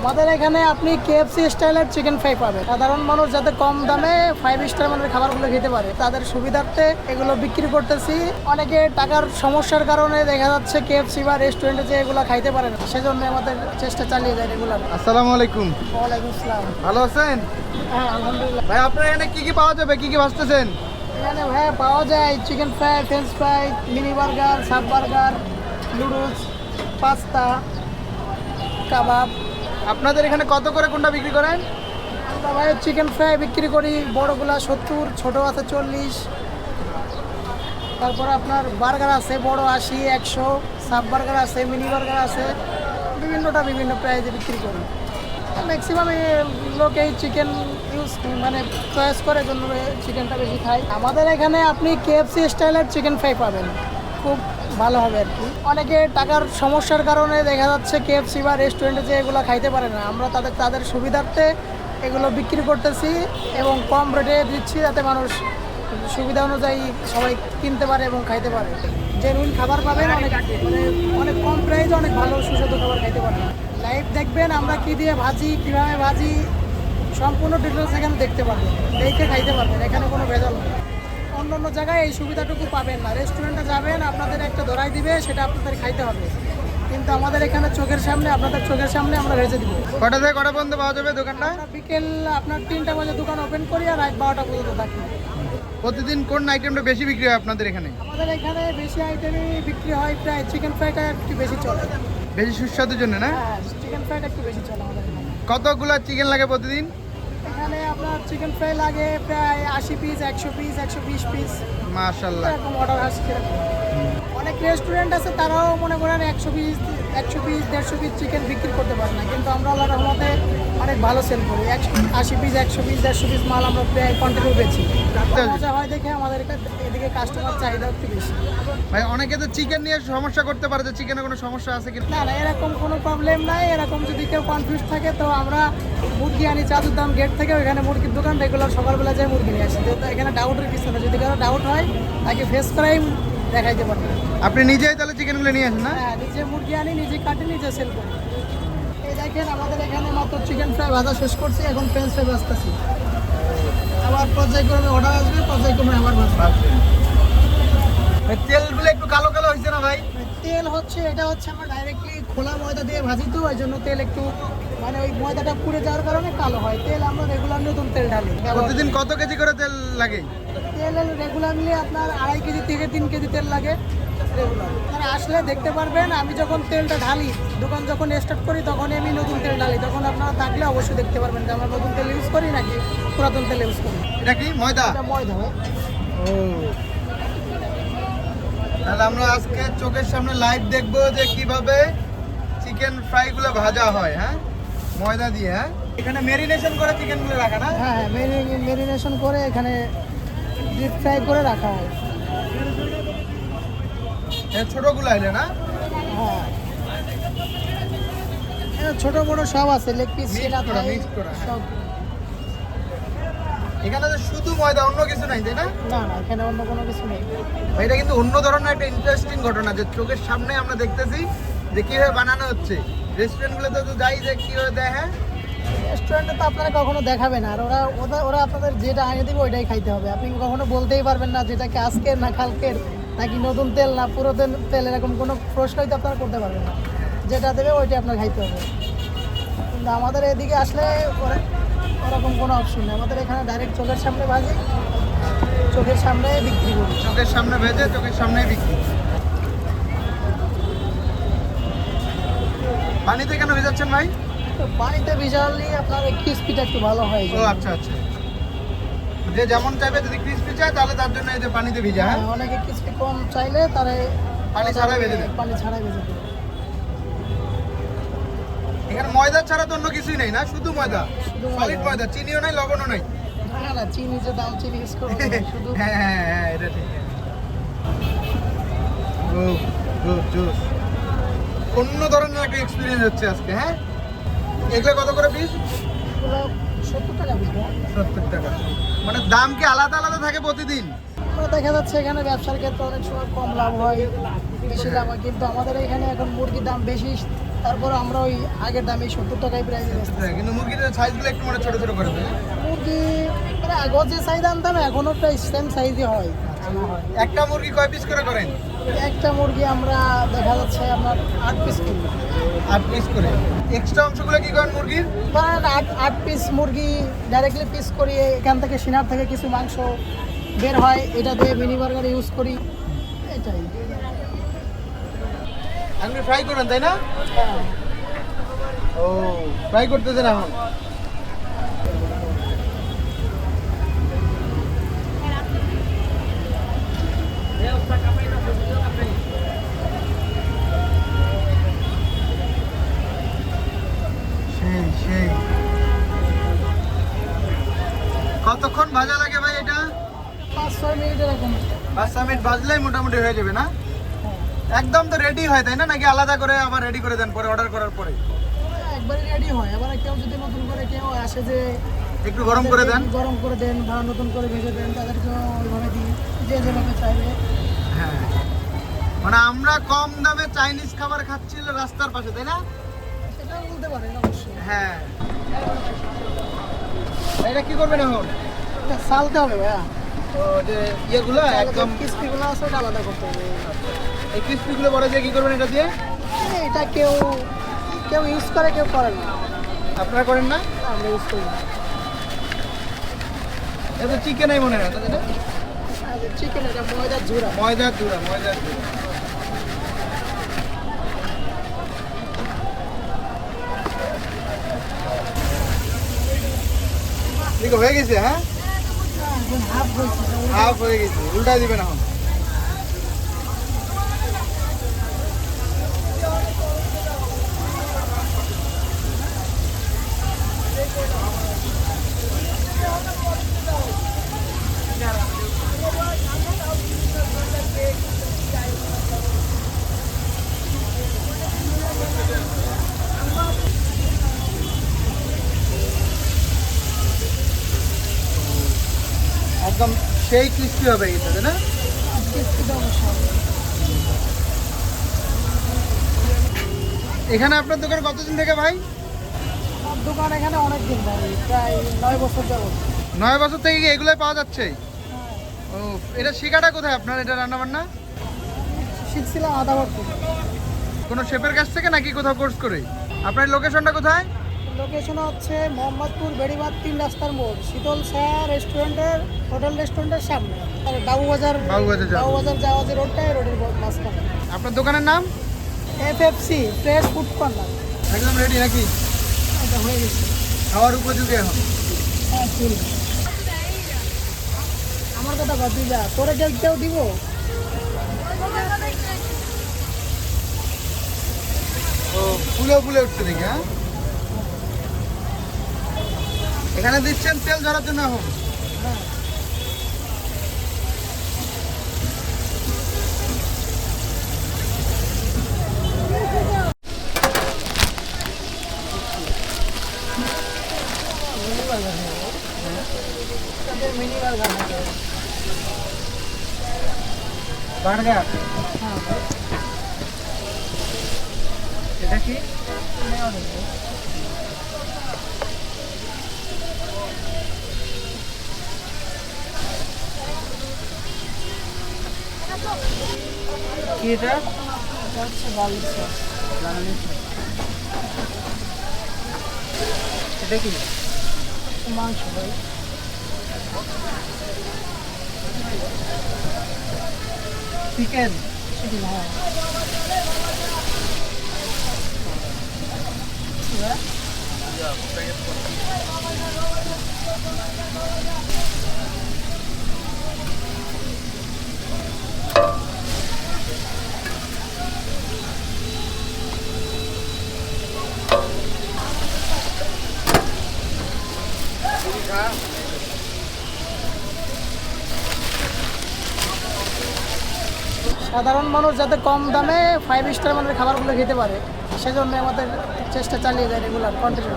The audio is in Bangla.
আমাদের এখানে আপনি কেএফসি স্টাইলের চিকেন ফ্রাই পাবেন। সাধারণ মানুষ যাতে কম দামে ফাইভ স্টার মানের খাবারগুলো খেতে পারে তাদের সুবিধার্থে এগুলো বিক্রি করতেছি। অনেকে টাকার সমস্যার কারণে দেখা যাচ্ছে কেএফসি বা রেস্টুরেন্টে যে এগুলো খাইতে পারে না সেজন্য আমাদের চেষ্টা চালিয়ে যায় রেগুলার। আসসালামু আলাইকুম। ওয়ালাইকুম আসসালাম। ভালো আছেন? হ্যাঁ আলহামদুলিল্লাহ। ভাই আপনার এখানে কি কি পাওয়া যাবে? কি কি ভাজতেছেন? এখানে হ্যাঁ পাওয়া যায় chicken fry French fry mini burger sub burger noodles pasta kebab আপনাদের এখানে কত করে কোনটা বিক্রি করেন? ভাই চিকেন ফ্রাই বিক্রি করি বড়গুলা সত্তর, ছোট আছে চল্লিশ। তারপর আপনার বার্গার আছে, বড় আশি, একশো। সাব বার্গার আছে, মিনি বার্গার আছে। বিভিন্নটা বিভিন্ন প্রাইজে বিক্রি করি। ম্যাক্সিমাম লোক এই চিকেন ইউজ মানে চয়েস করে জন্য চিকেনটা বেশি খায়। আমাদের এখানে আপনি কেএফসি স্টাইলের চিকেন ফ্রাই পাবেন। খুব ভালো হবে আর কি। অনেকে টাকার সমস্যার কারণে দেখা যাচ্ছে কেএফসি বা রেস্টুরেন্টে যে এগুলো খাইতে পারে না। আমরা তাদের তাদের সুবিধার্থে এগুলো বিক্রি করতেছি এবং কম রেটে দিচ্ছি যাতে মানুষ সুবিধা অনুযায়ী সবাই কিনতে পারে এবং খাইতে পারে। জেনুইন খাবার পাবেন, অনেক মানে অনেক কম প্রাইসে অনেক ভালো সুস্বাদু খাবার খাইতে পারবেন। লাইভ দেখবেন আমরা কি দিয়ে ভাজি, কীভাবে ভাজি, সম্পূর্ণ ডিটেলস এখানে দেখতে পারবেন। দেখে খাইতে পারবেন, এখানে কোনো ভেজাল নেই। অন্য অন্য জায়গায় এই সুবিধাটুকু পাবেন না। রেস্টুরেন্টে যাবেন আপনাদের একটা ধরাই দিবে সেটা আপনাদের খাইতে হবে। কিন্তু আমাদের এখানে চোখের সামনে আপনাদের চোখের সামনে আমরা ভেজে দিব। কটা থেকে কটা পর্যন্ত পাওয়া যাবে দোকানটা? বিকেল আপনার তিনটা বাজে দোকান ওপেন করি আর রাত বারোটা পর্যন্ত থাকি। প্রতিদিন কোন আইটেমটা বেশি বিক্রি হয় আপনাদের এখানে? আমাদের এখানে বেশি আইটেমই বিক্রি হয় প্রায় চিকেন ফ্রাইটা একটু বেশি চলে। বেশি সুস্বাদুর জন্য না? হ্যাঁ চিকেন ফ্রাইটা একটু বেশি চলে আমাদের এখানে। কতগুলো চিকেন লাগে প্রতিদিন? এখানে আপনার চিকেন ফ্রাই লাগে প্রায় আশি পিস একশো পিস একশো বিশ পিস মার্শাল্লাহ এরকম অর্ডার আসছে। অনেক রেস্টুরেন্ট আছে তারাও মনে করেন একশো পিস একশো পিস দেড়শো পিস চিকেন বিক্রি করতে পারে না। কিন্তু আমরা আল্লাহ রহমতে অনেক ভালো সেল করি। একশো আশি পিস একশো পিস দেড়শো পিস মাল আমরা প্রায় কন্টিনিউ পেয়েছি মজা হয় দেখে আমাদের এদিকে কাস্টমার চাহিদা একটু বেশি। ভাই অনেকে তো চিকেন নিয়ে সমস্যা করতে পারে যে চিকেনে কোনো সমস্যা আছে কি না না এরকম কোনো প্রবলেম নাই। এরকম যদি কেউ কনফিউজ থাকে তো আমরা মুরগি আনি চাদুর দাম গেট থেকে ওইখানে মুরগির দোকান রেগুলার সকালবেলা যাই মুরগি নিয়ে আসি। তো এখানে ডাউটের কিছু না। যদি কারও ডাউট হয় তাকে ফেস করাই দেখাইতে পারবে। আপনি নিজেই তাহলে চিকেনগুলো নিয়ে আসেন না? হ্যাঁ নিজে মুরগি আনি নিজে কাটি নিজে সেল করি। এই দেখেন আমাদের এখানে মাত্র চিকেন ফ্রাই ভাজা শেষ করছি এখন ফ্রেঞ্চ ফ্রাই ভাজতেছি। আবার পর্যায় পর্যায়ক্রমে অর্ডার আসবে পর্যায়ক্রমে আবার ভাজবো। তেলগুলো একটু কালো কালো হয়েছে না ভাই? তেল হচ্ছে এটা হচ্ছে আমরা ডাইরেক্টলি খোলা ময়দা দিয়ে ভাজি তো ওই জন্য তেল একটু মানে ওই ময়দাটা পুড়ে যাওয়ার কারণে কালো হয়। তেল আমরা রেগুলার নতুন তেল ঢালি। প্রতিদিন কত কেজি করে তেল লাগে? তেল রেগুলারলি আপনার আড়াই কেজি থেকে তিন কেজি তেল লাগে। রেগুলার আপনারা আসলে দেখতে পারবেন আমি যখন তেলটা ঢালি দোকান যখন স্টার্ট করি তখনই আমি নতুন তেল ঢালি। তখন আপনারা থাকলে অবশ্যই দেখতে পারবেন যে আমরা নতুন তেল ইউজ করি নাকি পুরাতন তেল ইউজ করি। এটা কি? ময়দা? এটা ময়দা। ও। তাহলে আমরা আজকে চোখের সামনে লাইভ দেখব যে কীভাবে চিকেন ফ্রাই গুলো ভাজা হয় হ্যাঁ? ময়দা দিয়ে হ্যাঁ? এখানে মেরিনেশন করে চিকেনগুলো রাখা না? হ্যাঁ মেরিনেশন করে এখানে ডিপ ফ্রাই করে রাখা হয়। এলে না? হ্যাঁ। এখানে ছোট বড় সব আছে লেগ পিস সেটা হ্যাঁ। সব। এখানে তো শুধু ময়দা অন্য কিছু নাই তাই না? না না এখানে অন্য কোনো কিছু নেই। এটা কিন্তু অন্য ধরনের একটা ইন্টারেস্টিং ঘটনা যে চোখের সামনে আমরা দেখতেছি যে কীভাবে বানানো হচ্ছে। রেস্টুরেন্ট গুলোতে তো যাই যে কীভাবে হ্যাঁ? রেস্টুরেন্টে তো আপনারা কখনো দেখাবেন আর ওরা ওরা ওরা আপনাদের যেটা আনিয়ে দেবে ওইটাই খাইতে হবে। আপনি কখনো বলতেই পারবেন না যেটা কি আজকের না কালকের? নাকি নতুন তেল না পুরাতন তেল তেল এরকম কোনো প্রশ্নই তো আপনারা করতে পারবেন না। যেটা দেবে ওইটাই আপনার খাইতে হবে। কিন্তু আমাদের এদিকে আসলে ওরা- ওরকম কোনো অপশন নেই। আমাদের এখানে ডাইরেক্ট চোখের সামনে ভাজি চোখের সামনে বিক্রি করি। চোখের সামনে ভেজে চোখের সামনেই বিক্রি। পানিতে কেন ভেজাচ্ছেন ভাই? পানিতে ভিজালি আপনার ক্রিস্পিটা একটু ভালো হয় ও আচ্ছা আচ্ছা। যে যেমন চাইবে যদি ক্রিস্পি চায় তাহলে তার জন্য এই যে পানিতে ভিজা হ্যাঁ? হ্যাঁ, অনেকে ক্রিস্পি কম চাইলে তারা পানি ছাড়াই ভেজে দেয়। পানি ছাড়াই ভেজে দেবে এখানে ময়দা ছাড়া তো অন্য কিছুই নেই না? শুধু ময়দা। শুধু সলিড ময়দা। চিনিও নাই লবণও নাই। না না চিনি যে দাম চিনি ইউজ করব শুধু হ্যাঁ হ্যাঁ হ্যাঁ এটা ঠিক। Good good juice. অন্য ধরনের একটা এক্সপিরিয়েন্স হচ্ছে আজকে হ্যাঁ? এগুলো কত করে পিস সত্তর টাকা। মানে দাম কি আলাদা আলাদা থাকে প্রতিদিন? দেখা যাচ্ছে এখানে ব্যবসার ক্ষেত্রে অনেক সময় কম লাভ হয় বেশি লাভ হয়। কিন্তু আমাদের এখানে এখন মুরগির দাম বেশি তারপর আমরা ওই আগের দামে সত্তর টাকায় প্রাইস হ্যাঁ, কিন্তু মুরগির সাইজগুলো একটু মানে ছোট ছোট করে মুরগি মানে আগেও যে সাইজ আনতাম এখনও প্রায় সেম সাইজই হয়। একটা মুরগি কয় পিস করে করেন? একটা মুরগি আমরা দেখা যাচ্ছে আপনার আট পিস কিনবো আট পিস করে। এক্সট্রা অংশগুলো কি করেন মুরগির? ধরেন আট আট পিস মুরগি ডাইরেক্টলি পিস করি এখান থেকে সিনার থেকে কিছু মাংস বের হয় এটা দিয়ে মিনি বার্গার ইউজ করি এটাই। আপনি ফ্রাই করেন তাই না? হ্যাঁ। ও ফ্রাই করতেছেন এখন? কতক্ষণ ভাজা লাগে ভাই এটা? পাঁচ ছয় মিনিট এরকম। পাঁচ ছ মিনিট ভাজলেই মোটামুটি হয়ে যাবে না? হ্যাঁ। একদম তো রেডি হয় তাই না? নাকি আলাদা করে আবার রেডি করে দেন পরে অর্ডার করার পরে? একবারে রেডি হয়। আবার কেউ যদি নতুন করে কেউ আসে যে একটু গরম করে দেন। গরম করে দেন বা নতুন করে ভেজে দেন তাদেরকেও ওইভাবে দিই যে যেভাবে চাইবে। হ্যাঁ। মানে আমরা কম দামে চাইনিজ খাবার খাচ্ছিল রাস্তার পাশে তাই না? সেটা বলতে পারেন অবশ্যই। হ্যাঁ। এটা কি করবেন এখন? এটা সালতে হবে ভাইয়া। ও যে ইয়েগুলো একদম ক্রিস্পিগুলো আছে ওটা আলাদা করতে হবে। এই ক্রিসপিগুলো বড় দিয়ে কি করবেন এটা দিয়ে? এটা কেউ কেউ ইউজ করে কেউ করে না। আপনারা করেন না? আমরা ইউজ করি না। এটা চিকেনই মনে হয় চিকেন এটা ময়দার ঝুরা ময়দার ময়দার হয়ে গেছে হ্যাঁ হাফ হয়েছে হাফ হয়ে গেছে উল্টা দিবেন এখন একদম সেই ক্রিস্পি হবে এটা তাই না। এখানে আপনার দোকান কতদিন থেকে ভাই? দোকান এখানে অনেক দিন ভাই প্রায় নয় বছর যাবত। নয় বছর থেকে এগুলোই পাওয়া যাচ্ছে? ও এটা শিকাটা কোথায় আপনার এটা রান্না বান্না শিখছিলাম আধা বছর কোনো শেফের কাছ থেকে নাকি কোথাও কোর্স করে? আপনার লোকেশনটা কোথায়? লোকেশন হচ্ছে মোহাম্মদপুর বেড়িবাদ তিন রাস্তার মোড় শীতল ছায়া রেস্টুরেন্টের হোটেল রেস্টুরেন্টের সামনে। আর বাবুবাজার বাবুবাজার যাওয়া। যে রোডটা রোডের মাঝখানে। আপনার দোকানের নাম? F F C fresh food corner একদম রেডি নাকি? এটা হয়ে গেছে। খাওয়ার উপযোগী এখন। হ্যাঁ ফুল আমার কথা ভাবি যা তোরে কেউ দিব। ও ফুলে ফুলে উঠছে দেখি হ্যাঁ? এখানে দিচ্ছেন তেল ঝরার জন্য এখন। বার্গার। এটা কি? কি এটা এটা হচ্ছে গার্লিক সস এটা কি মাংস ভাই চিকেন চিকেন হ্যাঁ সাধারণ মানুষ যাতে কম দামে ফাইভ স্টার মানের খাবারগুলো খেতে পারে, সেজন্য আমাদের চেষ্টা চালিয়ে যায় রেগুলার কন্টিনিউ